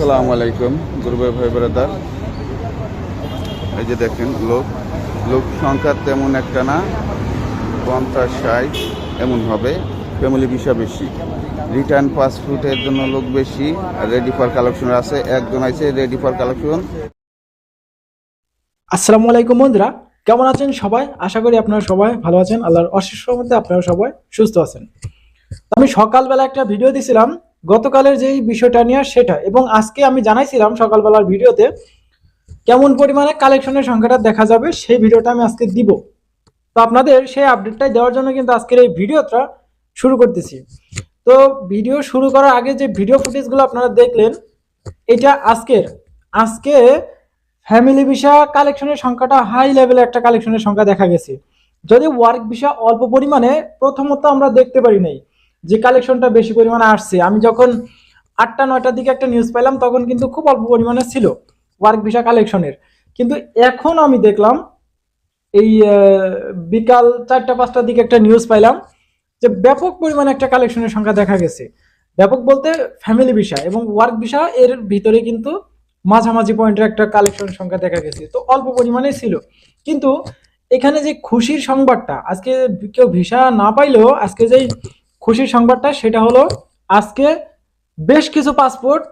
আলাইকুম ভাই ব্রাদার। এই যে দেখেন, লোক। লোক সংখ্যা তেমন একটা না, পঞ্চাশ, ষাট, এমন হবে। ফ্যামিলি ভিসা বেশি। রিটার্ন পাসপোর্টের জন্য লোক বেশি রেডি ফর কালেকশন আছে। একজন আছে রেডি ফর কালেকশন আসসালামু আলাইকুম, বন্ধুরা। কেমন আছেন সবাই? আশা করি আপনারা সবাই ভালো আছেন। আল্লাহর অশেষ মধ্যে আপনারা সবাই সুস্থ আছেন। আমি সকালবেলা একটা ভিডিও দিছিলাম। গতকালের যেই বিষয়টা নিয়ে সেটা। এবং আজকে আমি জানাইছিলাম সকালবেলার ভিডিওতে কেমন পরিমাণে কালেকশনের সংখ্যাটা দেখা যাবে, সেই ভিডিওটা আমি আজকে দিব। তো আপনাদের সেই আপডেটটাই দেওয়ার জন্য কিন্তু আজকের এই ভিডিওটা শুরু করতেছি। তো ভিডিও শুরু করার আগে যে ভিডিও ফুটেজগুলো আপনারা দেখলেন, এটা আজকের। আজকে ফ্যামিলি ভিসা কালেকশনের সংখ্যাটা হাই লেভেলে একটা কালেকশনের সংখ্যা দেখা গেছে। যদি ওয়ার্ক ভিসা অল্প পরিমাণে, প্রথমত আমরা দেখতে পারি নাই। যে কালেকশনটা বেশি পরিমাণে আসছে, আমি যখন আটটা, নয়টার দিকে একটা নিউজ পেলাম তখন কিন্তু খুব অল্প পরিমাণে ছিল ওয়ার্ক ভিসা কালেকশনের কিন্তু এখন আমি দেখলাম, এই বিকাল চারটা, পাঁচটার দিকে একটা নিউজ পাইলাম যে ব্যাপক পরিমাণে একটা কালেকশনের সংখ্যা দেখা গেছে। ব্যাপক বলতে ফ্যামিলি ভিসা এবং ওয়ার্ক ভিসা এর ভিতরে কিন্তু মাঝামাঝি পয়েন্টের একটা কালেকশনের সংখ্যা দেখা গেছে। তো অল্প পরিমাণে ছিল। কিন্তু এখানে যে খুশির সংবাদটা, আজকে কেউ ভিসা না পাইলেও আজকে যেই খুশির সংবাদটা, সেটা হলো আজকে বেশ কিছু পাসপোর্ট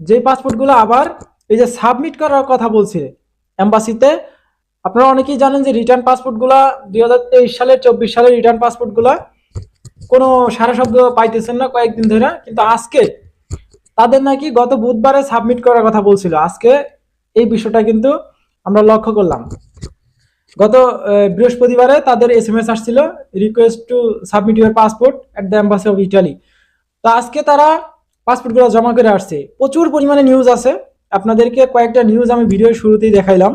যেই পাসপোর্টগুলো আবার এই যে সাবমিট করার কথা বলছে এম্বাসিতে আপনারা অনেকেই জানেন যে রিটার্ন পাসপোর্টগুলা দুই হাজার তেইশ সালের চব্বিশ সালের রিটার্ন পাসপোর্টগুলা কোনো সারা শব্দ পাইতেছেন না কয়েকদিন ধরে, কিন্তু আজকে তাদের নাকি গত বুধবারে সাবমিট করার কথা বলছিল। আজকে এই বিষয়টা কিন্তু আমরা লক্ষ্য করলাম। গত বৃহস্পতিবারে তাদের এস এম এস আসছিল request to submit your passport at the embassy of Italy তো আজকে তারা পাসপোর্টগুলো জমা করে আসছে। প্রচুর পরিমাণে নিউজ আছে। আপনাদেরকে কয়েকটা নিউজ আমি ভিডিওর শুরুতেই দেখাইলাম।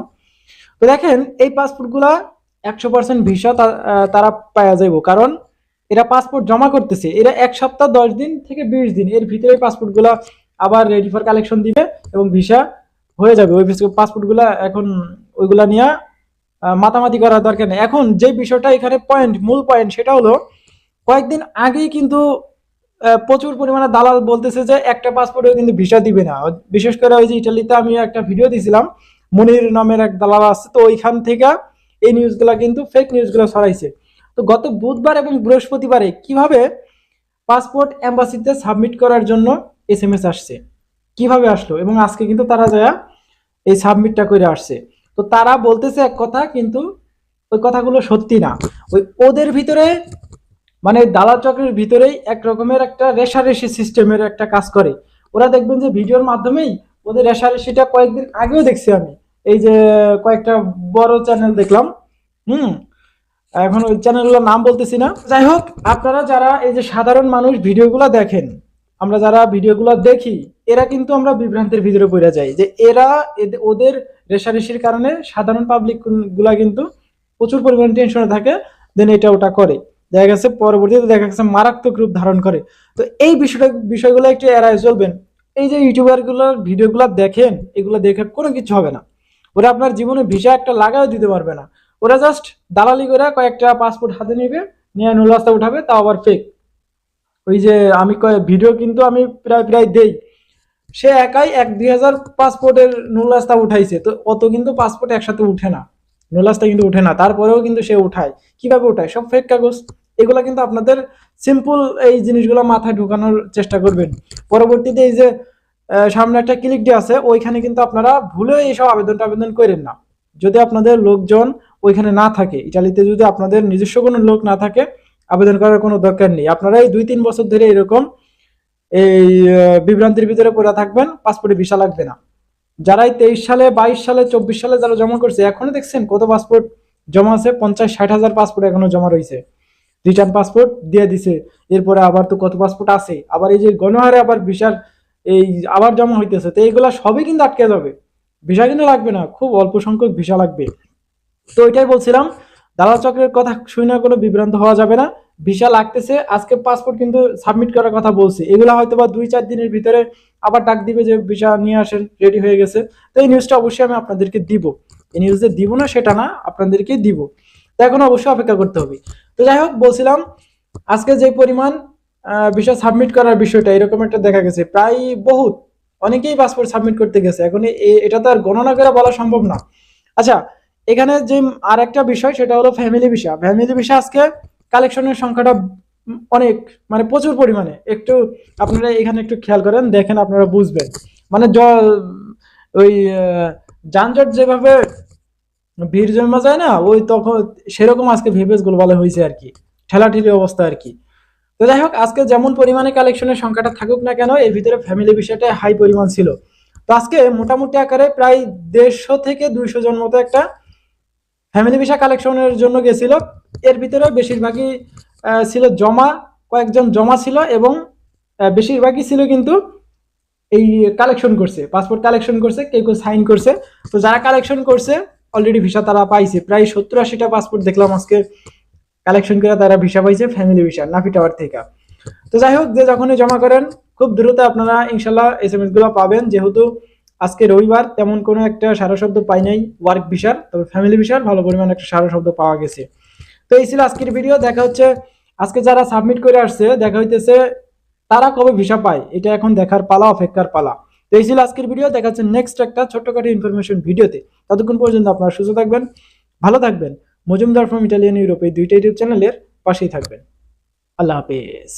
তো দেখেন, এই পাসপোর্টগুলা একশো পার্সেন্ট ভিসা তারা পাওয়া যাইব। কারণ এরা পাসপোর্ট জমা করতেছে। এরা এক সপ্তাহ, দশ দিন থেকে বিশ দিন এর ভিতরে পাসপোর্টগুলো আবার রেডি ফর কালেকশন দিবে এবং ভিসা হয়ে যাবে। ওই পাসপোর্টগুলো এখন ওইগুলা নিয়ে মাতামাতি করার দরকার নেই। এখন যে বিষয়টা এখানে পয়েন্ট মূল পয়েন্ট সেটা হলো, কয়েকদিন আগেই কিন্তু প্রচুর পরিমাণে দালাল বলতেছে যে একটা পাসপোর্টেও কিন্তু ভিসা দিবে না। বিশেষ করে ওই যে ইটালিতে আমি একটা ভিডিও দিছিলাম, মনির নামের এক দালাল আছে, তো ওইখান থেকে এই নিউজগুলা কিন্তু ফেক নিউজগুলো ছড়াইছে। তো গত বুধবার এবং বৃহস্পতিবারে কীভাবে পাসপোর্ট এম্বাসিতে সাবমিট করার জন্য এস এম এস আসছে? কীভাবে আসলো? এবং আজকে কিন্তু তারা যায় এই সাবমিটটা করে আসছে। তো তারা বলতেছে এক কথা, কিন্তু ওই কথাগুলো সত্যি না। ওই ওদের ভিতরে মানে দালাল চক্রের ভিতরেই এক রকমের একটা রেশারেশি সিস্টেমের একটা কাজ করে। ওরা দেখবেন যে ভিডিওর মাধ্যমেই ওদের রেশারেশিটা কয়েকদিন আগেও দেখছি আমি। এই যে কয়েকটা বড় চ্যানেল দেখলাম, হুম, এখন ওই চ্যানেলগুলোর নাম বলতেছি না। যাই হোক, আপনারা যারা এই যে সাধারণ মানুষ ভিডিওগুলো দেখেন, আমরা যারা ভিডিওগুলো দেখি, এরা কিন্তু আমরা বিভ্রান্তির ভিতরে পড়ে যাই। যে এরা ওদের রেশারেশির কারণে সাধারণ পাবলিকগুলা কিন্তু প্রচুর পরিমাণে টেনশনে থাকে দেন এটা ওটা করে। দেখা গেছে পরবর্তীতে দেখা গেছে মারাত্মক রূপ ধারণ করে। তো এই বিষয়টা, বিষয়গুলো একটু এড়ায় চলবেন। এই যে ইউটিউবারগুলোর ভিডিওগুলো দেখেন, এগুলো দেখে কোনো কিছু হবে না। ওরা আপনার জীবনে ভিসা একটা লাগাও দিতে পারবে না। ওরা জাস্ট দালালি করে কয়েকটা পাসপোর্ট হাতে নেবে, নিয়ে নুল রাস্তা উঠাবে, তাও আবার ফেক ওই যে আমি কয়ে- ভিডিও কিন্তু আমি প্রায় প্রায় দেই। সে একাই এক দুই হাজার পাসপোর্টের নুল রাস্তা উঠাইছে। তো অত কিন্তু পাসপোর্ট একসাথে উঠে না। নুল রাস্তা কিন্তু উঠে না। তারপরেও কিন্তু সে উঠায়। কীভাবে উঠায়? সব ফেক কাগজ। এগুলো কিন্তু আপনাদের সিম্পল এই জিনিসগুলো মাথায় ঢুকানোর চেষ্টা করবেন। পরবর্তীতে এই যে সামনে একটা ক্লিক ডে আছে, ওইখানে কিন্তু আপনারা ভুলেও এইসব আবেদন টাবেদন করেন না। যদি আপনাদের লোকজন ওইখানে না থাকে, ইটালিতে যদি আপনাদের নিজস্ব কোনো লোক না থাকে, আবেদন করার কোনো দরকার নেই। আপনারা এই দুই তিন বছর ধরে এরকম এই বিভ্রান্তির ভিতরে পড়ে থাকবেন পাসপোর্টে ভিসা লাগবে না। যারাই তেইশ সালে, বাইশ সালে, চব্বিশ সালে যারা জমা করছে, এখনও দেখছেন কত পাসপোর্ট জমা আছে? পঞ্চাশ, ষাট হাজার পাসপোর্ট এখনও জমা রয়েছে রিটার্ন পাসপোর্ট দিয়ে দিছে। এরপরে আবার তো কত পাসপোর্ট আছে? আবার এই যে গণহারে আবার ভিসার এই আবার জমা হইতেছে, তো এইগুলা সবই কিন্তু আটকে যাবে। ভিসা কিন্তু লাগবে না, খুব অল্প সংখ্যক ভিসা লাগবে। তো এটাই বলছিলাম, দালাল চক্রের কথা শুনে কোনো বিভ্রান্ত হওয়া যাবে না। ভিসা লাগতেছে, আজকে পাসপোর্ট কিন্তু সাবমিট করার কথা বলছি। এগুলো হয়তো বা দুই চার দিনের ভিতরে আবার ডাক দিবে যে ভিসা নিয়ে আসেন রেডি হয়ে গেছে। তো এই নিউজটা অবশ্যই আমি আপনাদেরকে দিব। এই নিউজ যে দিব না, সেটা না আপনাদেরকে দিব। তো এখন অবশ্যই অপেক্ষা করতে হবে। তো যাই হোক, বলছিলাম, আজকে যে পরিমাণ ভিসা সাবমিট করার বিষয়টা, এরকম একটা দেখা গেছে। প্রায় বহুত, অনেকেই পাসপোর্ট সাবমিট করতে গেছে। এখন এটা তো আর গণনা করে বলা সম্ভব না। আচ্ছা এখানে যে আর একটা বিষয়, সেটা হলো ফ্যামিলি ভিসা ফ্যামিলি ভিসা আজকে কালেকশনের সংখ্যাটা অনেক মানে প্রচুর পরিমাণে। একটু আপনারা এখানে একটু খেয়াল করেন, দেখেন আপনারা বুঝবেন। মানে জল, ওই যানজট যেভাবে ভিড় জমা যায় না, ওই তখন সেরকম আজকে ভিভেস গ্লোবালে হয়েছে আর কি। ঠেলাঠেলি অবস্থা আর কি। তো যাই হোক, আজকে যেমন পরিমাণে কালেকশনের সংখ্যাটা থাকুক না কেন, এর ভিতরে ফ্যামিলি বিষয়টা হাই পরিমাণ ছিল। তো আজকে মোটামুটি আকারে প্রায় দেড়শো থেকে দুইশো জন মতো একটা ফ্যামিলি ভিসা কালেকশনের জন্য গেছিল। এর ভিতরে বেশিরভাগই ছিল জমা, কয়েকজন জমা ছিল এবং বেশিরভাগই ছিল কিন্তু এই কালেকশন করছে পাসপোর্ট কালেকশন করছে, কেউ কেউ সাইন করছে। তো যারা কালেকশন করছে অলরেডি ভিসা তারা পাইছে। প্রায় সত্তর আশিটা পাসপোর্ট দেখলাম আজকে কালেকশন করে তারা ভিসা পাইছে ফ্যামিলি ভিসা নাফি টাওয়ার থেকে। তো যাই হোক, যে যখনই জমা করেন, খুব দ্রুত আপনারা ইনশাল্লাহ এস এম এসগুলো পাবেন। যেহেতু আজকে রবিবার, তেমন কোনো একটা সারা শব্দ পাই নাই ওয়ার্ক ভিসার তবে ফ্যামিলি ভিসার ভালো পরিমাণ একটা সারা শব্দ পাওয়া গেছে। তো এই ছিল আজকের ভিডিও দেখা হচ্ছে আজকে যারা সাবমিট করে আসছে, দেখা হইতেছে তারা কবে ভিসা পায়, এটা এখন দেখার পালা, অপেক্ষার পালা। তো এই ছিল আজকের ভিডিও দেখা হচ্ছে নেক্সট একটা ছোট্টখাটো ইনফরমেশন ভিডিওতে ততক্ষণ পর্যন্ত আপনারা সুস্থ থাকবেন, ভালো থাকবেন। মজুমদার ফ্রম ইটালিয়ান ইউরোপ এই দুইটা ইউটিউব চ্যানেলের পাশেই থাকবেন। আল্লাহ হাফেজ।